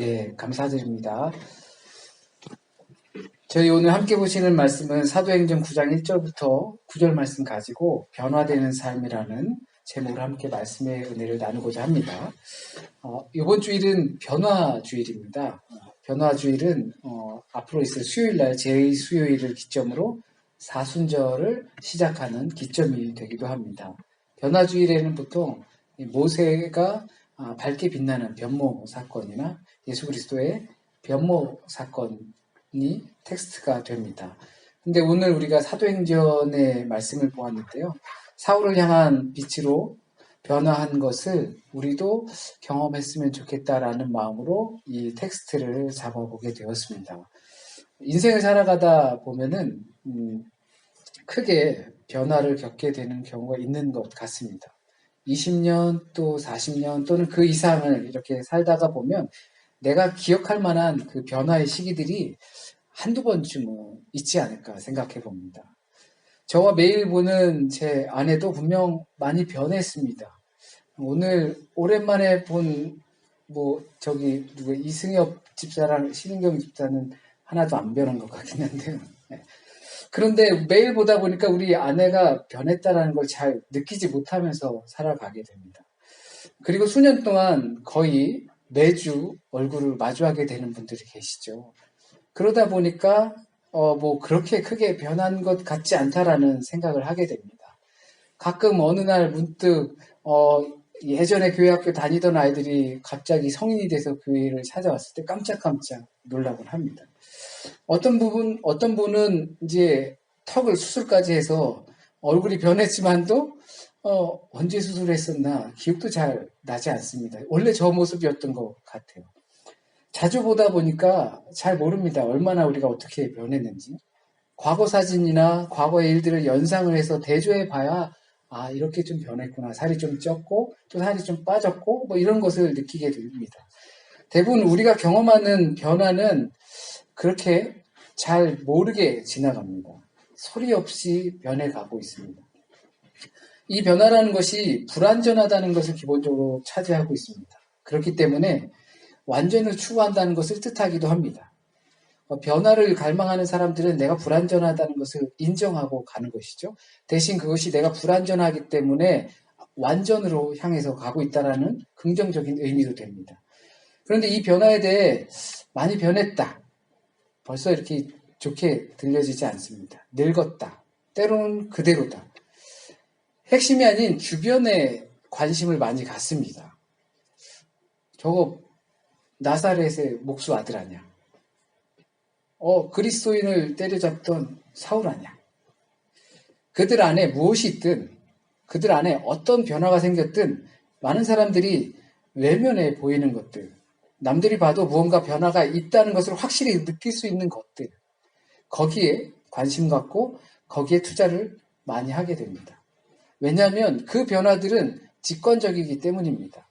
네, 감사드립니다. 저희 오늘 함께 보시는 말씀은 사도행전 9장 1절부터 9절 말씀 가지고 변화되는 삶이라는 제목으로 함께 말씀의 은혜를 나누고자 합니다. 어, 이번 주일은 변화 주일입니다. 어, 변화 주일은 어, 앞으로 있을 수요일 날 제2 수요일을 기점으로 사순절을 시작하는 기점이 되기도 합니다. 변화 주일에는 보통 모세가 아, 밝게 빛나는 변모 사건이나 예수 그리스도의 변모 사건이 텍스트가 됩니다. 근데 오늘 우리가 사도행전의 말씀을 보았는데요. 사울을 향한 빛으로 변화한 것을 우리도 경험했으면 좋겠다라는 마음으로 이 텍스트를 잡아보게 되었습니다. 인생을 살아가다 보면은 음, 크게 변화를 겪게 되는 경우가 있는 것 같습니다. 20년 또 40년 또는 그 이상을 이렇게 살다가 보면 내가 기억할 만한 그 변화의 시기들이 한두 번쯤은 있지 않을까 생각해 봅니다. 저와 매일 보는 제 아내도 분명 많이 변했습니다. 오늘 오랜만에 본 뭐 저기 누구 이승엽 집사랑 신은경 집사는 하나도 안 변한 것 같긴 한데요. 네. 그런데 매일 보다 보니까 우리 아내가 변했다라는 걸 잘 느끼지 못하면서 살아가게 됩니다. 그리고 수년 동안 거의 매주 얼굴을 마주하게 되는 분들이 계시죠. 그러다 보니까 어, 뭐 그렇게 크게 변한 것 같지 않다라는 생각을 하게 됩니다. 가끔 어느 날 문득 어, 예전에 교회 학교 다니던 아이들이 갑자기 성인이 돼서 교회를 찾아왔을 때 깜짝깜짝 놀라곤 합니다. 어떤 부분, 어떤 분은 이제 턱을 수술까지 해서 얼굴이 변했지만도 어, 언제 수술했었나 기억도 잘 나지 않습니다. 원래 저 모습이었던 것 같아요. 자주 보다 보니까 잘 모릅니다. 얼마나 우리가 어떻게 변했는지. 과거 사진이나 과거의 일들을 연상을 해서 대조해 봐야 아, 이렇게 좀 변했구나. 살이 좀 쪘고, 또 살이 좀 빠졌고, 뭐 이런 것을 느끼게 됩니다. 대부분 우리가 경험하는 변화는 그렇게 잘 모르게 지나갑니다. 소리 없이 변해가고 있습니다. 이 변화라는 것이 불완전하다는 것을 기본적으로 차지하고 있습니다. 그렇기 때문에 완전을 추구한다는 것을 뜻하기도 합니다. 어, 변화를 갈망하는 사람들은 내가 불완전하다는 것을 인정하고 가는 것이죠. 대신 그것이 내가 불완전하기 때문에 완전으로 향해서 가고 있다라는 긍정적인 의미도 됩니다. 그런데 이 변화에 대해 많이 변했다. 벌써 이렇게 좋게 들려지지 않습니다. 늙었다. 때로는 그대로다. 핵심이 아닌 주변에 관심을 많이 갖습니다. 저거 나사렛의 목수 아들 아니야. 어, 그리스도인을 때려잡던 사울 아니야. 그들 안에 무엇이 있든 그들 안에 어떤 변화가 생겼든 많은 사람들이 외면해 보이는 것들, 남들이 봐도 무언가 변화가 있다는 것을 확실히 느낄 수 있는 것들, 거기에 관심 갖고 거기에 투자를 많이 하게 됩니다. 왜냐하면 그 변화들은 직관적이기 때문입니다.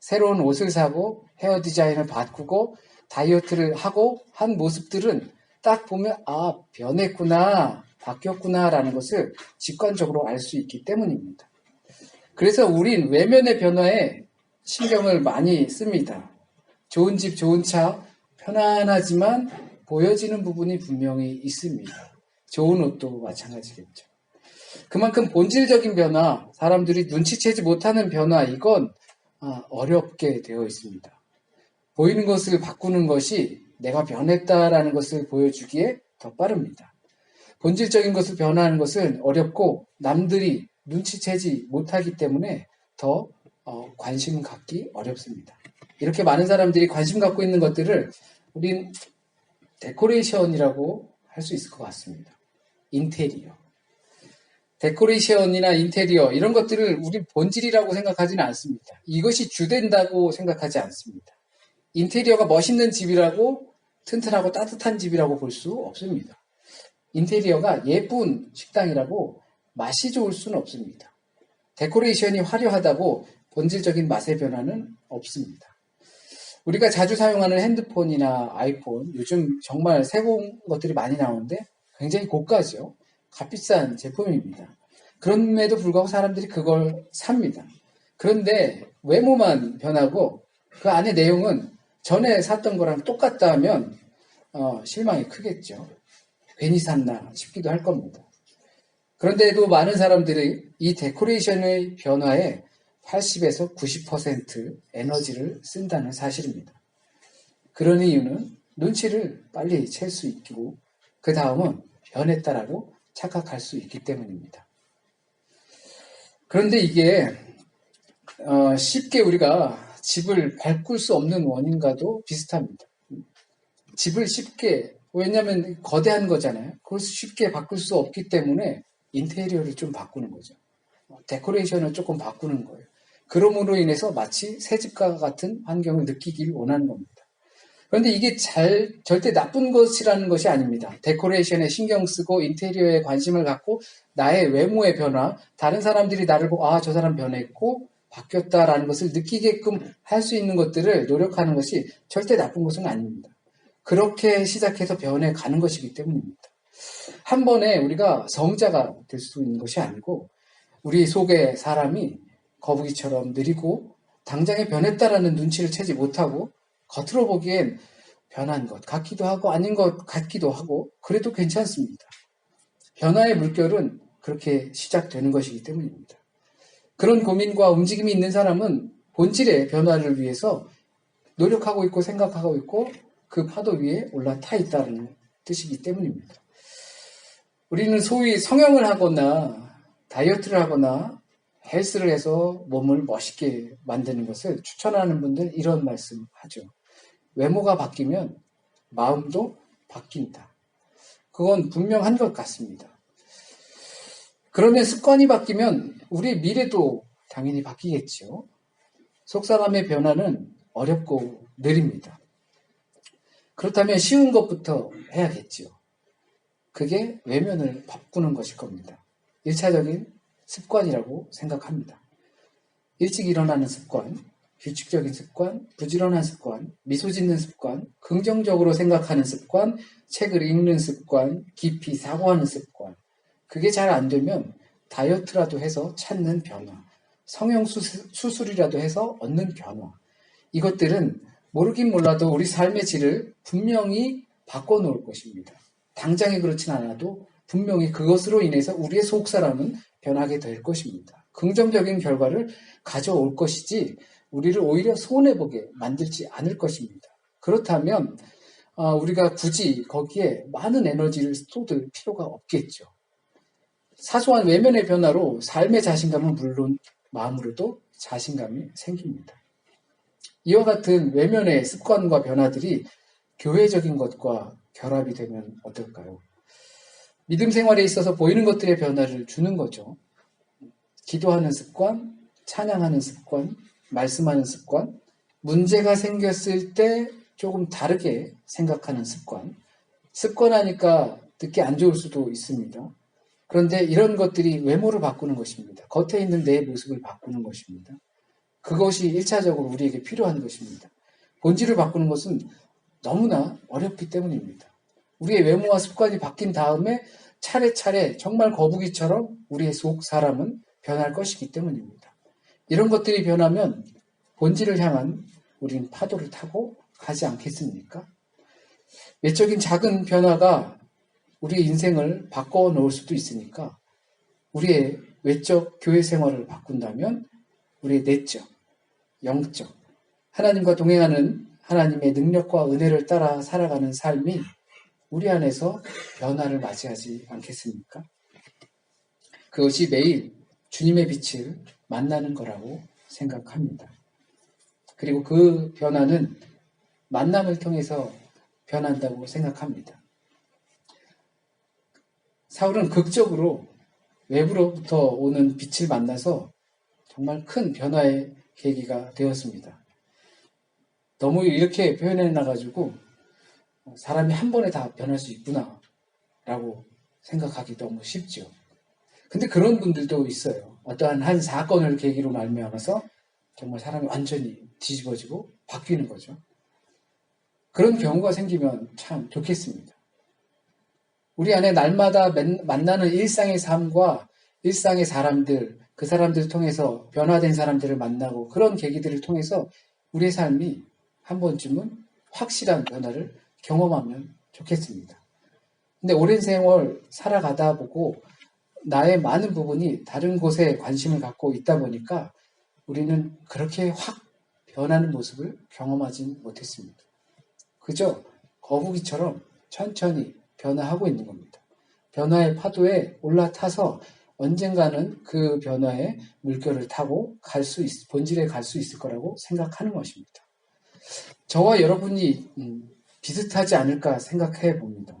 새로운 옷을 사고 헤어 디자인을 바꾸고 다이어트를 하고 한 모습들은 딱 보면 아 변했구나 바뀌었구나라는 것을 직관적으로 알 수 있기 때문입니다. 그래서 우린 외면의 변화에 신경을 많이 씁니다. 좋은 집, 좋은 차, 편안하지만 보여지는 부분이 분명히 있습니다. 좋은 옷도 마찬가지겠죠. 그만큼 본질적인 변화, 사람들이 눈치채지 못하는 변화, 이건 아, 어렵게 되어 있습니다. 보이는 것을 바꾸는 것이 내가 변했다라는 것을 보여주기에 더 빠릅니다. 본질적인 것을 변화하는 것은 어렵고 남들이 눈치채지 못하기 때문에 더 어, 관심 갖기 어렵습니다. 이렇게 많은 사람들이 관심 갖고 있는 것들을 우린 데코레이션이라고 할 수 있을 것 같습니다. 인테리어. 데코레이션이나 인테리어 이런 것들을 우리 본질이라고 생각하지는 않습니다. 이것이 주된다고 생각하지 않습니다. 인테리어가 멋있는 집이라고 튼튼하고 따뜻한 집이라고 볼 수 없습니다. 인테리어가 예쁜 식당이라고 맛이 좋을 수는 없습니다. 데코레이션이 화려하다고 본질적인 맛의 변화는 없습니다. 우리가 자주 사용하는 핸드폰이나 아이폰, 요즘 정말 새로운 것들이 많이 나오는데 굉장히 고가죠. 값비싼 제품입니다. 그럼에도 불구하고 사람들이 그걸 삽니다. 그런데 외모만 변하고 그 안에 내용은 전에 샀던 거랑 똑같다 하면 어, 실망이 크겠죠. 괜히 샀나 싶기도 할 겁니다. 그런데도 많은 사람들이 이 데코레이션의 변화에 80에서 90% 에너지를 쓴다는 사실입니다. 그런 이유는 눈치를 빨리 챌 수 있고 그 다음은 변했다라고 착각할 수 있기 때문입니다. 그런데 이게 어, 쉽게 우리가 집을 바꿀 수 없는 원인과도 비슷합니다. 집을 쉽게 왜냐하면 거대한 거잖아요. 그걸 쉽게 바꿀 수 없기 때문에 인테리어를 좀 바꾸는 거죠. 데코레이션을 조금 바꾸는 거예요. 그럼으로 인해서 마치 새 집과 같은 환경을 느끼길 원하는 겁니다. 그런데 이게 잘, 절대 나쁜 것이라는 것이 아닙니다. 데코레이션에 신경 쓰고 인테리어에 관심을 갖고 나의 외모의 변화, 다른 사람들이 나를 보고, 아, 저 사람 변했고, 바뀌었다라는 것을 느끼게끔 할 수 있는 것들을 노력하는 것이 절대 나쁜 것은 아닙니다. 그렇게 시작해서 변해 가는 것이기 때문입니다. 한 번에 우리가 성자가 될 수 있는 것이 아니고, 우리 속에 사람이 거북이처럼 느리고 당장에 변했다라는 눈치를 채지 못하고 겉으로 보기엔 변한 것 같기도 하고 아닌 것 같기도 하고 그래도 괜찮습니다. 변화의 물결은 그렇게 시작되는 것이기 때문입니다. 그런 고민과 움직임이 있는 사람은 본질의 변화를 위해서 노력하고 있고 생각하고 있고 그 파도 위에 올라타 있다는 뜻이기 때문입니다. 우리는 소위 성형을 하거나 다이어트를 하거나 헬스를 해서 몸을 멋있게 만드는 것을 추천하는 분들 이런 말씀 하죠. 외모가 바뀌면 마음도 바뀐다. 그건 분명한 것 같습니다. 그러면 습관이 바뀌면 우리의 미래도 당연히 바뀌겠죠. 속사람의 변화는 어렵고 느립니다. 그렇다면 쉬운 것부터 해야겠죠. 그게 외면을 바꾸는 것일 겁니다. 1차적인 습관이라고 생각합니다. 일찍 일어나는 습관, 규칙적인 습관, 부지런한 습관, 미소 짓는 습관, 긍정적으로 생각하는 습관, 책을 읽는 습관, 깊이 사고하는 습관. 그게 잘 안 되면 다이어트라도 해서 찾는 변화, 성형 수술이라도 해서 얻는 변화. 이것들은 모르긴 몰라도 우리 삶의 질을 분명히 바꿔놓을 것입니다. 당장에 그렇진 않아도 분명히 그것으로 인해서 우리의 속 사람은 변하게 될 것입니다. 긍정적인 결과를 가져올 것이지 우리를 오히려 손해보게 만들지 않을 것입니다. 그렇다면 어, 우리가 굳이 거기에 많은 에너지를 쏟을 필요가 없겠죠. 사소한 외면의 변화로 삶의 자신감은 물론 마음으로도 자신감이 생깁니다. 이와 같은 외면의 습관과 변화들이 교회적인 것과 결합이 되면 어떨까요? 믿음 생활에 있어서 보이는 것들의 변화를 주는 거죠. 기도하는 습관, 찬양하는 습관, 말씀하는 습관, 문제가 생겼을 때 조금 다르게 생각하는 습관. 습관하니까 듣기 안 좋을 수도 있습니다. 그런데 이런 것들이 외모를 바꾸는 것입니다. 겉에 있는 내 모습을 바꾸는 것입니다. 그것이 1차적으로 우리에게 필요한 것입니다. 본질을 바꾸는 것은 너무나 어렵기 때문입니다. 우리의 외모와 습관이 바뀐 다음에 차례차례 정말 거북이처럼 우리의 속 사람은 변할 것이기 때문입니다. 이런 것들이 변하면 본질을 향한 우리는 파도를 타고 가지 않겠습니까? 외적인 작은 변화가 우리의 인생을 바꿔 놓을 수도 있으니까 우리의 외적 교회 생활을 바꾼다면 우리의 내적, 영적, 하나님과 동행하는 하나님의 능력과 은혜를 따라 살아가는 삶이 우리 안에서 변화를 맞이하지 않겠습니까? 그것이 매일 주님의 빛을 만나는 거라고 생각합니다. 그리고 그 변화는 만남을 통해서 변한다고 생각합니다. 사울은 극적으로 외부로부터 오는 빛을 만나서 정말 큰 변화의 계기가 되었습니다. 너무 이렇게 표현해 놔가지고 사람이 한 번에 다 변할 수 있구나. 라고 생각하기 너무 쉽죠. 근데 그런 분들도 있어요. 어떠한 한 사건을 계기로 말미암아서 정말 사람이 완전히 뒤집어지고 바뀌는 거죠. 그런 경우가 생기면 참 좋겠습니다. 우리 안에 날마다 만나는 일상의 삶과 일상의 사람들, 그 사람들을 통해서 변화된 사람들을 만나고 그런 계기들을 통해서 우리의 삶이 한 번쯤은 확실한 변화를 경험하면 좋겠습니다. 근데 오랜 세월 살아가다 보고 나의 많은 부분이 다른 곳에 관심을 갖고 있다 보니까 우리는 그렇게 확 변하는 모습을 경험하지 못했습니다. 그저 거북이처럼 천천히 변화하고 있는 겁니다. 변화의 파도에 올라타서 언젠가는 그 변화의 물결을 타고 갈 수 있, 본질에 갈 수 있을 거라고 생각하는 것입니다. 저와 여러분이 음, 비슷하지 않을까 생각해 봅니다.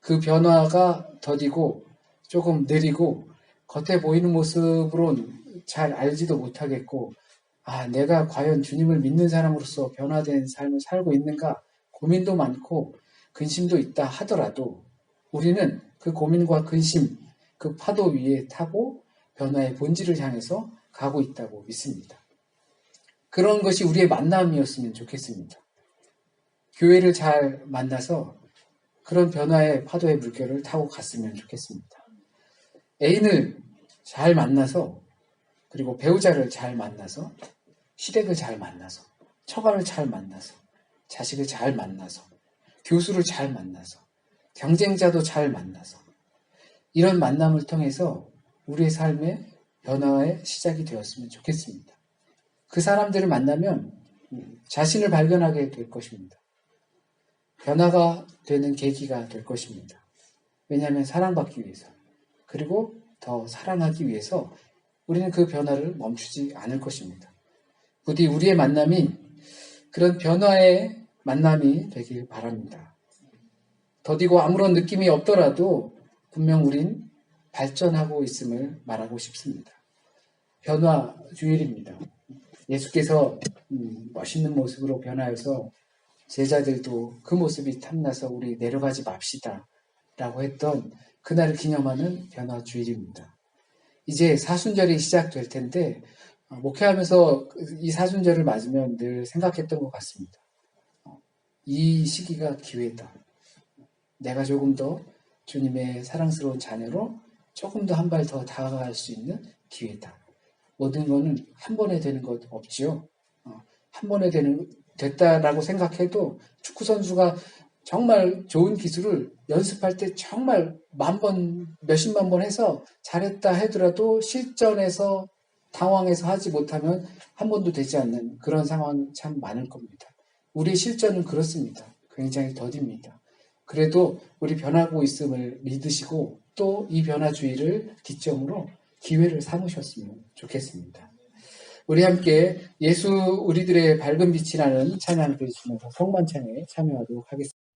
그 변화가 더디고 조금 느리고 겉에 보이는 모습으론 잘 알지도 못하겠고 아 내가 과연 주님을 믿는 사람으로서 변화된 삶을 살고 있는가 고민도 많고 근심도 있다 하더라도 우리는 그 고민과 근심 그 파도 위에 타고 변화의 본질을 향해서 가고 있다고 믿습니다. 그런 것이 우리의 만남이었으면 좋겠습니다. 교회를 잘 만나서 그런 변화의 파도의 물결을 타고 갔으면 좋겠습니다. 애인을 잘 만나서 그리고 배우자를 잘 만나서 시댁을 잘 만나서 처가를 잘 만나서 자식을 잘 만나서 교수를 잘 만나서 경쟁자도 잘 만나서 이런 만남을 통해서 우리의 삶의 변화의 시작이 되었으면 좋겠습니다. 그 사람들을 만나면 자신을 발견하게 될 것입니다. 변화가 되는 계기가 될 것입니다. 왜냐하면 사랑받기 위해서 그리고 더 사랑하기 위해서 우리는 그 변화를 멈추지 않을 것입니다. 부디 우리의 만남이 그런 변화의 만남이 되길 바랍니다. 더디고 아무런 느낌이 없더라도 분명 우린 발전하고 있음을 말하고 싶습니다. 변화 주일입니다. 예수께서 음, 멋있는 모습으로 변하여서 제자들도 그 모습이 탐나서 우리 내려가지 맙시다 라고 했던 그날을 기념하는 변화 주일입니다. 이제 사순절이 시작될 텐데 어, 목회하면서 이 사순절을 맞으면 늘 생각했던 것 같습니다. 어, 이 시기가 기회다. 내가 조금 더 주님의 사랑스러운 자녀로 조금 더 한 발 더 다가갈 수 있는 기회다. 모든 거는 한 번에 되는 것 없지요. 어, 한 번에 되는 됐다라고 생각해도 축구 선수가 정말 좋은 기술을 연습할 때 정말 만 번, 몇십만 번 해서 잘했다 하더라도 실전에서 당황해서 하지 못하면 한 번도 되지 않는 그런 상황이 참 많을 겁니다. 우리 실전은 그렇습니다. 굉장히 더딥니다. 그래도 우리 변하고 있음을 믿으시고 또 이 변화주의를 기점으로 기회를 삼으셨으면 좋겠습니다. 우리 함께 예수 우리들의 밝은 빛이라는 찬양을 드리시면서 성만찬에 참여하도록 하겠습니다.